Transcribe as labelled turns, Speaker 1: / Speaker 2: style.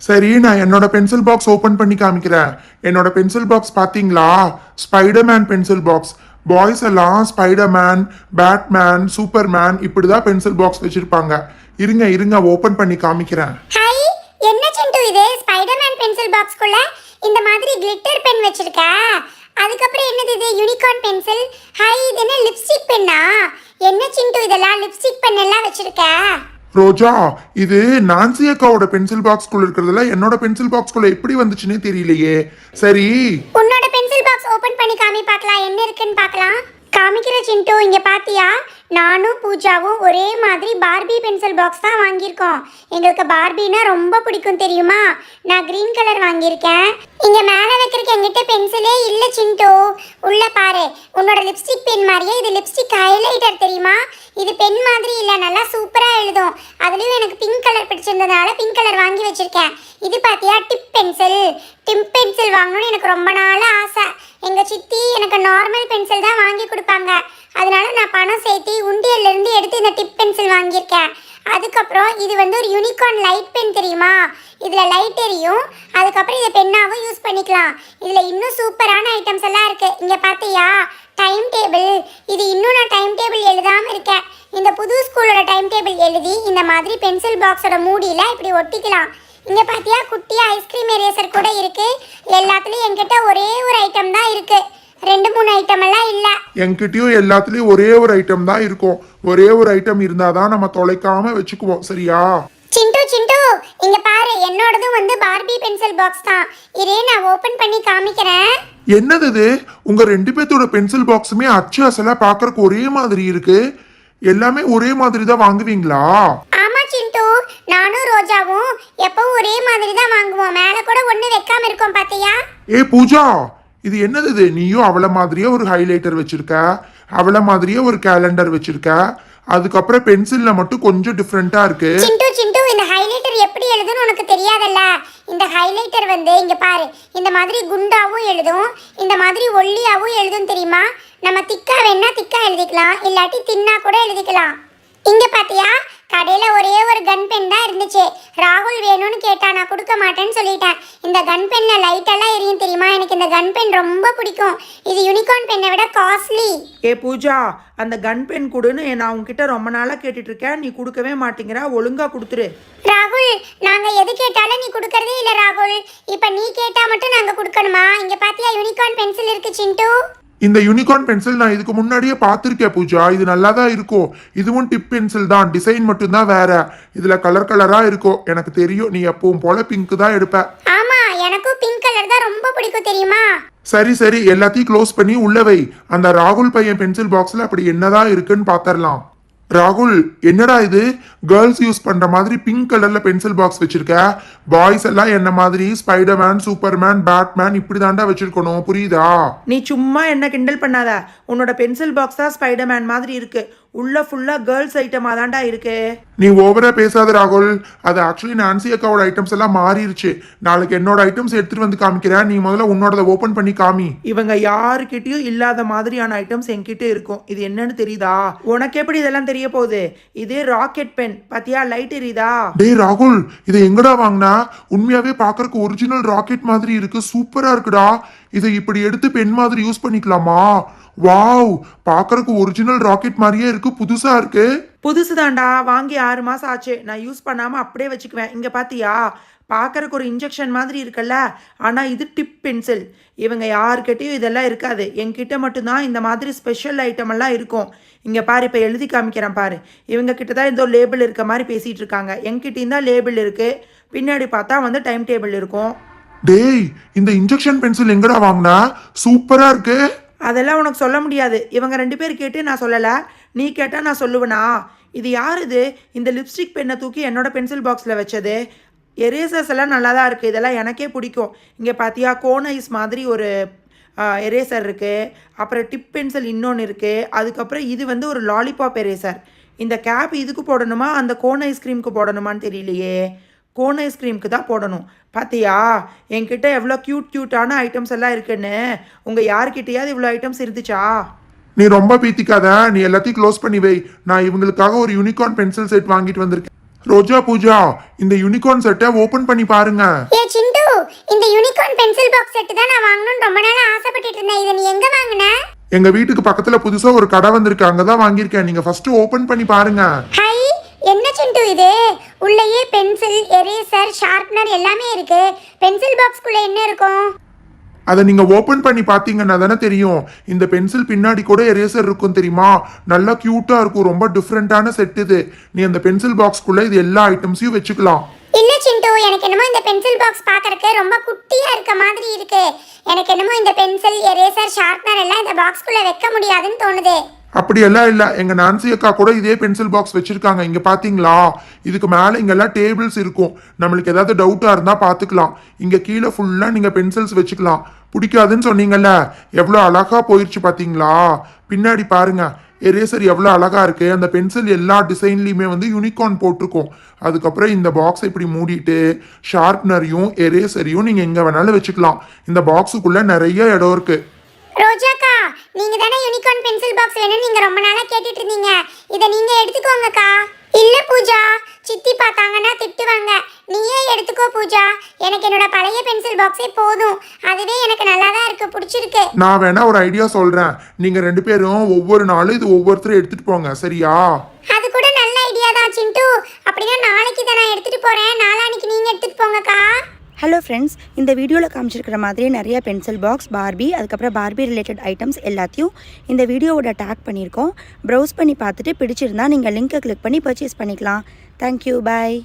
Speaker 1: சரி நான் என்னோட பென்சில் பாக்ஸ் ஓப்பன் பண்ணி காமிக்கிறேன். என்னோட பென்சில் பாக்ஸ் பார்த்தீங்களா ஸ்பைடர்மேன் பென்சில் பாக்ஸ் பாய்ஸ் எல்லாம் ஸ்பைடர்மேன் பேட்மேன் சூப்பர்மேன் இப்படிதான் பென்சில் பாக்ஸ் வச்சிருப்பாங்க. இருங்க இருங்க ஓப்பன் பண்ணி காமிக்கிறேன்.
Speaker 2: ஹாய் என்ன சிண்டு இது? ஸ்பைடர்மேன் பென்சில் பாக்ஸ்க்குள்ள இந்த மாதிரி கிளிட்டர் பென் வச்சிருக்க? அதுக்கப்புறம் என்னது இது? யூனிகார்ன் பென்சில் ஹாய் இது என்ன லிப்ஸ்டிக் பென்னா என்ன சிண்டு இதெல்லாம்? லிப்ஸ்டிக் பென் எல்லாம் வச்சிருக்க?
Speaker 1: ரோஜா இது நான்சி அக்காவோட பென்சில் பாக்ஸ்குள்ள இருக்கிறதுல என்னோட பென்சில் பாக்ஸ்குள்ள எப்படி வந்துச்சுன்னே தெரியலையே. சரி.
Speaker 2: உன்னோட பென்சில் பாக்ஸ் ஓபன் பண்ணி காமி பார்க்கலாம். என்ன இருக்குன்னு பார்க்கலாம். காமிக்கிற சிண்டு இங்க பாத்தியா? நானும் பூஜாவும் ஒரே மாதிரி பார்பி பென்சில் பாக்ஸ் தான் வாங்கியிருக்கோம். எங்களுக்கு பார்பினா ரொம்ப பிடிக்கும் தெரியுமா? நான் கிரீன் கலர் வாங்கியிருக்கேன். இங்க மேலே வைக்கிறதுக்கு எங்கிட்ட பென்சிலே இல்ல சிண்டு. உள்ள பாரு உன்னோட லிப்ஸ்டிக் பென் மாதிரியே இது லிப்ஸ்டிக் ஹைலைட்டர் தெரியுமா? இது பென் மாதிரி இல்லை நல்லா சூப்பராக எழுதும். அதுலேயும் எனக்கு பிங்க் கலர் பிடிச்சிருந்ததுனால பிங்க் கலர் வாங்கி வச்சுருக்கேன். இது பார்த்தியா டிப் பென்சில் டிப் பென்சில் வாங்கணும்னு எனக்கு ரொம்ப நாள் ஆசை. எங்கள் சித்தி எனக்கு நார்மல் பென்சில் தான் வாங்கி கொடுப்பாங்க. அதனால நான் பணம் சேர்த்து உண்டியல்லேருந்து எடுத்து இந்த டிப் பென்சில் வாங்கியிருக்கேன். அதுக்கப்புறம் இது வந்து ஒரு யூனிகார்ன் லைட் பென் தெரியுமா? இதில் லைட் எரியும். அதுக்கப்புறம் இதை பென்னாகவும் யூஸ் பண்ணிக்கலாம். இதில் இன்னும் சூப்பரான ஐட்டம்ஸ் எல்லாம் இருக்குது இங்கே பார்த்தியா டைம் டேபிள் இது இன்னும் நான் டைம் டேபிள் எழுதாமல் இருக்கேன். இந்த புது ஸ்கூலோட டைம் டேபிள் எழுதி இந்த மாதிரி பென்சில் பாக்ஸோட மூடியில் இப்படி ஒட்டிக்கலாம். இங்கே பார்த்தியா குட்டியாக ஐஸ்கிரீம் எரேசர் கூட இருக்குது எல்லாத்துலேயும் என்கிட்ட ஒரே ஒரு ஐட்டம் தான் இருக்குது ரெண்டு மூணு ஐட்டம் எல்லாம் இல்ல.
Speaker 1: என்கிட்டயும் எல்லாத்துலயும் ஒரே ஒரு ஐட்டம் தான் இருக்கும். ஒரே ஒரு ஐட்டம் இருந்தாதான் நம்ம தொலைக்காம வச்சுக்குவோம். சரியா?
Speaker 2: சிண்டு சிண்டு இங்க பாரு என்னோடதும் வந்து பார்பி பென்சில் பாக்ஸ் தான். இதே நான் ஓபன் பண்ணி காமிக்கிறேன்.
Speaker 1: என்னது இது? உங்க ரெண்டு பேர்த்தோட பென்சில் பாக்ஸுமே அச்சு அசலா பாக்குறதுக்கு ஒரே மாதிரி இருக்கு. எல்லாமே ஒரே மாதிரி தான் வாங்குவீங்களா?
Speaker 2: ஆமா சிண்டு. நானும் ரோஜாவும் எப்பவும் ஒரே மாதிரி தான் வாங்குவோம். மேல கூட ஒண்ணு வைக்காம இருக்கோம் பாத்தியா?
Speaker 1: ஏ பூஜா இது என்னது இது? நீயும் அவளை மாதிரியே ஒரு ஹைலைட்டர் வச்சுருக்க அவளை மாதிரியே ஒரு கேலண்டர் வச்சுருக்க அதுக்கப்புறம் பென்சில்ல மட்டும் கொஞ்சம் டிஃப்ரெண்டா இருக்கு.
Speaker 2: சிண்டு சிண்டு இந்த ஹைலைட்டர் எப்படி எழுதுன்னு உனக்கு தெரியாதல்ல? இந்த ஹைலைட்டர் வந்து இங்க பாரு இந்த மாதிரி குண்டாவும் எழுதும் இந்த மாதிரி ஒல்லியாவும் எழுதும் தெரியுமா? நம்ம திக்கா வேணா திக்கா எழுதிக்கலாம் இல்லாட்டி தின்னா கூட எழுதிக்கலாம். இங்க பாத்தியா? கடையில ஒரே ஒரு கன் பென் தான் இருந்துச்சு. ராகுல் வேணும்னு கேட்டா நான் கொடுக்க மாட்டேன்னு சொல்லிட்டேன். இந்த கன் பென்ல லைட் எல்லாம் எரியும் தெரியுமா? எனக்கு இந்த கன் பென் ரொம்ப பிடிக்கும். இது யூனிகார்ன் பென்னை விட காஸ்ட்லி
Speaker 3: ஏ பூஜா அந்த கன் பென் கொடுன்னு நான் உன்கிட்ட ரொம்ப நாளாக கேட்டுட்டு இருக்கேன். நீ கொடுக்கவே மாட்டேங்கிற. ஒழுங்கா கொடுத்துரு.
Speaker 2: ராகுல் நாங்க எது கேட்டாலும் நீ கொடுக்கறதே இல்ல ராகுல். இப்ப நீ கேட்டா மட்டும் நாங்க கொடுக்கணுமா? இங்க பாத்தியா யூனிகார்ன் பென்சில் இருக்கு சிண்டு?
Speaker 1: இந்த யூனிகார்ன் பென்சில் நான் இதுக்கு முன்னாடியே பார்த்துருக்கேன் பூஜா. இது நல்லா தான் இருக்கும் இதுவும் டிப் பென்சில் தான். டிசைன் மட்டும்தான் வேற. இதுல கலர் கலரா இருக்கும் எனக்கு தெரியும். நீ எப்பவும் போல பிங்க் தான் எடுப்ப.
Speaker 2: ஆமா எனக்கும் பிங்க் கலர் தான் ரொம்ப பிடிக்கும் தெரியுமா?
Speaker 1: சரி சரி. எல்லாத்தையும் க்ளோஸ் பண்ணி உள்ள வை. அந்த ராகுல் பையன் பென்சில் பாக்ஸ்ல அப்படி என்னதான் இருக்குன்னு பாத்திரலாம். ராகுல் என்னடா இது? கேர்ள்ஸ் யூஸ் பண்ற மாதிரி பிங்க் கலர்ல பென்சில் பாக்ஸ் வச்சிருக்க? பாய்ஸ் எல்லாம் என்ன மாதிரி? ஸ்பைடர்மேன் சூப்பர்மேன் பேட்மேன் இப்படி தாண்டா வச்சிருக்கணும். புரியுதா?
Speaker 3: நீ சும்மா என்ன கிண்டல் பண்ணாத. உன்னோட பென்சில் பாக்ஸ் தான் ஸ்பைடர்மேன் மாதிரி இருக்கு. உள்ள ஃபுல்லா கேர்ள்ஸ் ஐட்டமா தான்டா இருக்கு.
Speaker 1: நீ ஓவரா பேசாத ராகுல். அது ஆக்சுவலி நான்சி அக்காவோட ஐட்டம்ஸ் எல்லாம் மாறிடுச்சு நாளைக்கு என்னோட ஐட்டம்ஸ் எடுத்துட்டு வந்து காமிக்கிறேன். நீ முதல்ல உன்னோடத ஓபன் பண்ணி காமி.
Speaker 3: இவங்க யாருக்கிட்டயும் இல்லாத மாதிரியான ஐட்டம்ஸ் என்கிட்ட இருக்கும். இது என்னன்னு தெரியுதா? உனக்கு எப்படி இதெல்லாம் தெரிய போகுது? இது ராக்கெட் பென் பாத்தியா? லைட் எரியுதா?
Speaker 1: டேய் ராகுல் இதை எங்கடா வாங்கினா? உண்மையாவே பார்க்கறதுக்கு ஒரிஜினல் ராக்கெட் மாதிரி இருக்கு. சூப்பரா இருக்குடா. இதை இப்படி எடுத்து பெண் மாதிரி யூஸ் பண்ணிக்கலாமா? வாவ் பாக்குறதுக்கு ஒரிஜினல் ராக்கெட் மாதிரியே இருக்கு புதுசா இருக்கு.
Speaker 3: புதுசுதான்டா வாங்கி ஆறு மாசம் ஆச்சு. நான் யூஸ் பண்ணாம அப்படியே வச்சுக்குவேன். இங்க பாத்தியா? பார்க்கறக்கு ஒரு இன்ஜெக்ஷன் மாதிரி இருக்குல்ல? ஆனால் இது டிப் பென்சில் இவங்க யாருக்கிட்டேயும் இதெல்லாம் இருக்காது. என்கிட்ட மட்டும்தான் இந்த மாதிரி ஸ்பெஷல் ஐட்டம் எல்லாம் இருக்கும். இங்கே பாரு இப்போ எழுதி காமிக்கிறேன் பாரு. இவங்க கிட்ட தான் ஏதோ லேபிள் இருக்க மாதிரி பேசிகிட்டு இருக்காங்க. என்கிட்டயும் தான் லேபிள் இருக்குது பின்னாடி பார்த்தா வந்து டைம் டேபிள் இருக்கும்.
Speaker 1: டேய் இந்த இன்ஜெக்ஷன் பென்சில் எங்கடா வாங்கினா? சூப்பரா இருக்கு.
Speaker 3: அதெல்லாம் உனக்கு சொல்ல முடியாது. இவங்க ரெண்டு பேர் கேட்டு நான் சொல்லலை. நீ கேட்டால் நான் சொல்லுவேனா? இது யார் இது? இந்த லிப்ஸ்டிக் பெண்ணை தூக்கி என்னோட பென்சில் பாக்ஸில் வச்சது. எரேசர்ஸ் எல்லாம் நல்லா தான் இருக்குது இதெல்லாம் எனக்கே பிடிக்கும். இங்கே பார்த்தியா கோன் ஐஸ் மாதிரி ஒரு எரேசர் இருக்குது அப்புறம் டிப் பென்சில் இன்னொன்று இருக்குது அதுக்கப்புறம் இது வந்து ஒரு லாலிபாப் எரேசர் இந்த கேப் இதுக்கு போடணுமா? அந்த கோன் ஐஸ்கிரீமுக்கு போடணுமான்னு தெரியலையே. கோன் ஐஸ்கிரீமுக்கு தான் போடணும். பாத்தியா? என்கிட்ட எவ்வளோ க்யூட் க்யூட்டான ஐட்டம்ஸ் எல்லாம் இருக்குன்னு. உங்கள் யார்கிட்டயாவது இவ்வளோ ஐட்டம்ஸ் இருந்துச்சா?
Speaker 1: நீ ரொம்ப பீத்திக்காத. நீ எல்லாத்தையும் க்ளோஸ் பண்ணி வை. நான் இவங்களுக்காக ஒரு யூனிகார்ன் பென்சில் செட் வாங்கிட்டு வந்திருக்கேன். ரோஜா பூஜா இந்த யூனிகார்ன் செட்டை ஓபன் பண்ணி பாருங்க.
Speaker 2: ஏ சிண்டு இந்த யூனிகார்ன் பென்சில் பாக்ஸ் செட் தான் நான் வாங்கணும்னு ரொம்ப நாளா ஆசைப்பட்டுட்டு இருந்தேன். இதை நீ எங்க வாங்குன?
Speaker 1: எங்க வீட்டுக்கு பக்கத்துல புதுசா ஒரு கடை வந்திருக்கு. அங்கதான் வாங்கியிருக்கேன். நீங்க ஃபர்ஸ்ட் ஓபன் பண்ணி பாருங்க.
Speaker 2: என்ன சிண்டு இது? உள்ளேயே பென்சில் எரேசர் ஷார்ப்னர் எல்லாமே இருக்கு. பென்சில் பாக்ஸ்க்குள்ள என்ன இருக்கும்?
Speaker 1: அதை நீங்க ஓபன் பண்ணி பாத்தீங்கன்னா தானே தெரியும். இந்த பென்சில் பின்னாடி கூட எரேசர் இருக்கும் தெரியுமா? நல்லா கியூட்டா இருக்கும். ரொம்ப டிஃப்ரெண்டான செட் இது. நீ அந்த பென்சில் பாக்ஸ்க்குள்ள இது எல்லா ஐட்டம்ஸையும் வச்சுக்கலாம்.
Speaker 2: இல்ல சிண்டு எனக்கு என்னமோ இந்த பென்சில் பாக்ஸ் பார்க்கறதுக்கு ரொம்ப குட்டியா இருக்க மாதிரி இருக்கு. எனக்கு என்னமோ இந்த பென்சில் எரேசர் ஷார்ப்னர் எல்லாம் இந்த பாக்ஸ்க்குள்ள வைக்க முடியாதுன்னு தோணுது.
Speaker 1: அப்படியெல்லாம் இல்லை. எங்கள் நான்சி அக்கா கூட இதே பென்சில் பாக்ஸ் வச்சுருக்காங்க. இங்கே பார்த்தீங்களா இதுக்கு மேலே இங்கெல்லாம் டேபிள்ஸ் இருக்கும். நம்மளுக்கு ஏதாவது டவுட்டாக இருந்தால் பார்த்துக்கலாம் இங்கே கீழே ஃபுல்லாக நீங்கள் பென்சில்ஸ் வச்சுக்கலாம். பிடிக்காதுன்னு சொன்னீங்கல்ல? எவ்வளோ அழகாக போயிடுச்சு பார்த்தீங்களா பின்னாடி பாருங்க. எரேசர் எவ்வளோ அழகாக இருக்குது அந்த பென்சில் எல்லா டிசைன்லேயுமே வந்து யூனிகார்ன் போட்டிருக்கோம். அதுக்கப்புறம் இந்த பாக்ஸ் இப்படி மூடிட்டு ஷார்ப்னரையும் எரேசரையும் நீங்கள் எங்கே வேணாலும் வச்சுக்கலாம். இந்த பாக்ஸுக்குள்ளே நிறைய இடம் இருக்குது
Speaker 2: ரோஜாக்கா நீங்க யூனிகார்ன் பென்சில் பாக்ஸ் வேணும்னு நீங்க ரொம்ப நாளா கேட்டுட்டு இருந்தீங்க. இதை நீங்க எடுத்துக்கோங்கக்கா. இல்ல பூஜா சித்தி பார்த்தாங்கன்னா திட்டுவாங்க. நீயே எடுத்துக்கோ பூஜா. எனக்கு என்னோட பழைய பென்சில் பாக்ஸே போதும். அதுவே எனக்கு நல்லா தான் இருக்கு பிடிச்சிருக்கு.
Speaker 1: நான் வேணா ஒரு ஐடியா சொல்றேன். நீங்க ரெண்டு பேரும் ஒவ்வொரு நாளும் இது ஒவ்வொருத்தரும் எடுத்துட்டு போங்க சரியா?
Speaker 2: அது கூட நல்ல ஐடியா தான் சிண்டு. அப்படின்னா நாளைக்கு இதை நான் எடுத்துட்டு போறேன். நாளான்னைக்கு நீங்க எடுத்துட்டு போங்கக்கா.
Speaker 4: ஹலோ ஃப்ரெண்ட்ஸ் இந்த வீடியோவில் காமிச்சிருக்கிற மாதிரியே நிறைய பென்சில் பாக்ஸ் பார்பி அதுக்கப்புறம் பார்பி ரிலேட்டட் ஐட்டம்ஸ் எல்லாத்தையும் இந்த வீடியோவோட டேக் பண்ணியிருக்கோம். ப்ரௌஸ் பண்ணி பார்த்துட்டு பிடிச்சிருந்தா நீங்கள் லிங்கை கிளிக் பண்ணி பர்ச்சேஸ் பண்ணிக்கலாம். Thank you bye